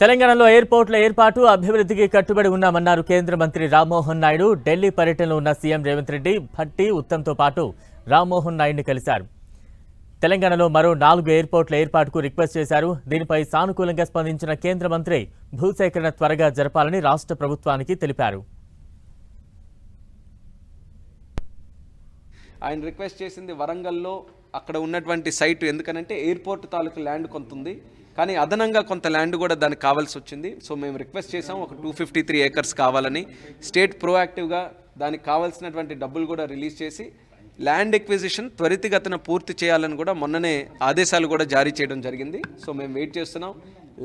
తెలంగాణలో ఎయిర్పోర్ట్ల ఏర్పాటు అభివృద్ధికి కట్టుబడి ఉన్నామన్నారు కేంద్ర మంత్రి రామ్మోహన్ నాయుడు. ఢిల్లీ పర్యటనలో ఉన్న సీఎం రేవంత్ రెడ్డి భట్టి ఉత్తమ్తో పాటు రామ్మోహన్ నాయుడిని కలిశారు. తెలంగాణలో మరో నాలుగు ఎయిర్పోర్ట్ల ఏర్పాటుకు రిక్వెస్ట్ చేశారు. దీనిపై సానుకూలంగా స్పందించిన కేంద్ర మంత్రి భూసేకరణ త్వరగా జరపాలని రాష్ట్ర ప్రభుత్వానికి తెలిపారు. ఆయన రిక్వెస్ట్ చేసింది వరంగల్లో అక్కడ ఉన్నటువంటి సైట్. ఎందుకనంటే ఎయిర్పోర్ట్ తాలూకు ల్యాండ్ కొంత ఉంది కానీ అదనంగా కొంత ల్యాండ్ కూడా దానికి కావాల్సి వచ్చింది. సో మేము రిక్వెస్ట్ చేసాం ఒక టూ ఫిఫ్టీ త్రీ ఏకర్స్ కావాలని స్టేట్ ప్రోయాక్టివ్గా దానికి కావాల్సినటువంటి డబ్బులు కూడా రిలీజ్ చేసి ల్యాండ్ ఎక్విజిషన్ త్వరితగతిన పూర్తి చేయాలని కూడా మొన్ననే ఆదేశాలు కూడా జారీ చేయడం జరిగింది. సో మేము వెయిట్ చేస్తున్నాం.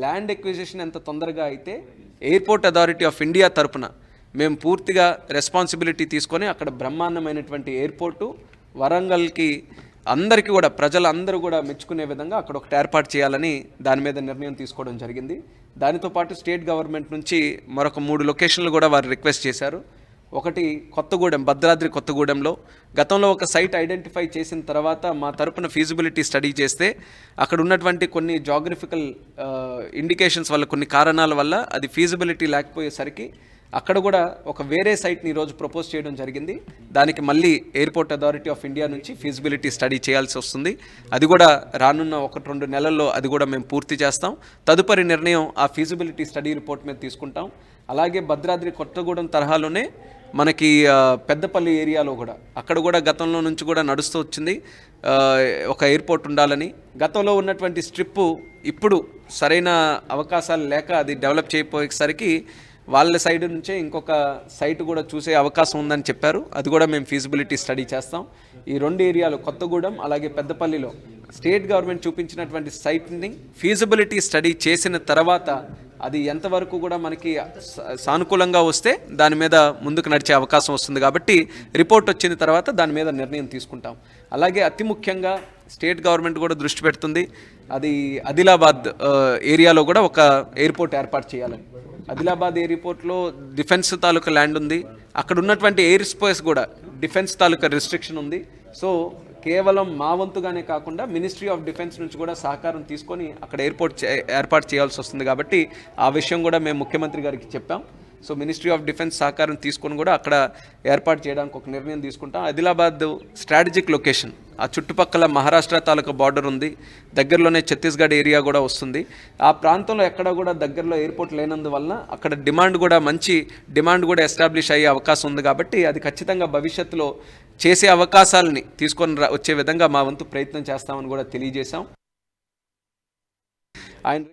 ల్యాండ్ ఎక్విజిషన్ ఎంత తొందరగా అయితే ఎయిర్పోర్ట్ అథారిటీ ఆఫ్ ఇండియా తరపున మేము పూర్తిగా రెస్పాన్సిబిలిటీ తీసుకొని అక్కడ బ్రహ్మాండమైనటువంటి ఎయిర్పోర్టు వరంగల్కి అందరికీ కూడా ప్రజలందరూ కూడా మెచ్చుకునే విధంగా అక్కడ ఒకటి ఏర్పాటు చేయాలని దాని మీద నిర్ణయం తీసుకోవడం జరిగింది. దానితో పాటు స్టేట్ గవర్నమెంట్ నుంచి మరొక మూడు లొకేషన్లు కూడా వారు రిక్వెస్ట్ చేశారు. ఒకటి కొత్తగూడెం భద్రాద్రి కొత్తగూడెంలో. గతంలో ఒక సైట్ ఐడెంటిఫై చేసిన తర్వాత మా తరపున ఫీజిబిలిటీ స్టడీ చేస్తే అక్కడ ఉన్నటువంటి కొన్ని జాగ్రఫికల్ ఇండికేషన్స్ వల్ల కొన్ని కారణాల వల్ల అది ఫీజిబిలిటీ లేకపోయేసరికి అక్కడ కూడా ఒక వేరే సైట్ని ఈరోజు ప్రపోజ్ చేయడం జరిగింది. దానికి మళ్ళీ ఎయిర్పోర్ట్ అథారిటీ ఆఫ్ ఇండియా నుంచి ఫీజిబిలిటీ స్టడీ చేయాల్సి వస్తుంది. అది కూడా రానున్న ఒకటి రెండు నెలల్లో అది కూడా మేము పూర్తి చేస్తాం. తదుపరి నిర్ణయం ఆ ఫీజిబిలిటీ స్టడీ రిపోర్ట్ మీద తీసుకుంటాం. అలాగే భద్రాద్రి కొత్తగూడెం తరహాలోనే మనకి పెద్దపల్లి ఏరియాలో కూడా అక్కడ కూడా గతంలో నుంచి కూడా నడుస్తూ వచ్చింది. ఒక ఎయిర్పోర్ట్ ఉండాలని. గతంలో ఉన్నటువంటి స్ట్రిప్పు ఇప్పుడు సరైన అవకాశాలు లేక అది డెవలప్ చేయకపోయేసరికి వాళ్ళ సైడ్ నుంచే ఇంకొక సైట్ కూడా చూసే అవకాశం ఉందని చెప్పారు. అది కూడా మేము ఫీజిబిలిటీ స్టడీ చేస్తాం. ఈ రెండు ఏరియాలు కొత్తగూడెం అలాగే పెద్దపల్లిలో. స్టేట్ గవర్నమెంట్ చూపించినటువంటి సైట్ని ఫీజిబిలిటీ స్టడీ చేసిన తర్వాత అది ఎంతవరకు కూడా మనకి సానుకూలంగా వస్తే దాని మీద ముందుకు నడిచే అవకాశం వస్తుంది కాబట్టి రిపోర్ట్ వచ్చిన తర్వాత దాని మీద నిర్ణయం తీసుకుంటాం. అలాగే అతి ముఖ్యంగా స్టేట్ గవర్నమెంట్ కూడా దృష్టి పెడుతుంది. అది ఆదిలాబాద్ ఏరియాలో కూడా ఒక ఎయిర్పోర్ట్ ఏర్పాటు చేయాలని. ఆదిలాబాద్ ఎయిర్పోర్ట్లో డిఫెన్స్ తాలూకా ల్యాండ్ ఉంది. అక్కడ ఉన్నటువంటి ఎయిర్ స్పేస్ కూడా డిఫెన్స్ తాలూకా రిస్ట్రిక్షన్ ఉంది. సో కేవలం మా వంతుగానే కాకుండా మినిస్ట్రీ ఆఫ్ డిఫెన్స్ నుంచి కూడా సహకారం తీసుకొని అక్కడ ఎయిర్పోర్ట్ ఏర్పాటు చేయాల్సి వస్తుంది కాబట్టి ఆ విషయం కూడా మేము ముఖ్యమంత్రి గారికి చెప్పాం. సో మినిస్ట్రీ ఆఫ్ డిఫెన్స్ సహకారం తీసుకొని కూడా అక్కడ ఏర్పాటు చేయడానికి ఒక నిర్ణయం తీసుకుంటాం. Adilabad strategic location. ఆ చుట్టుపక్కల మహారాష్ట్ర తాలూకా బార్డర్ ఉంది. దగ్గరలోనే ఛత్తీస్గఢ్ ఏరియా కూడా వస్తుంది. ఆ ప్రాంతంలో ఎక్కడ కూడా దగ్గరలో ఎయిర్పోర్ట్ లేనందువల్ల అక్కడ డిమాండ్ కూడా మంచి డిమాండ్ కూడా ఎస్టాబ్లిష్ అయ్యే అవకాశం ఉంది కాబట్టి అది ఖచ్చితంగా భవిష్యత్తులో చేసే అవకాశాలని తీసుకొని రా- వచ్చే విధంగా మా వంతు ప్రయత్నం చేస్తామని కూడా తెలియజేశాం. ఆయన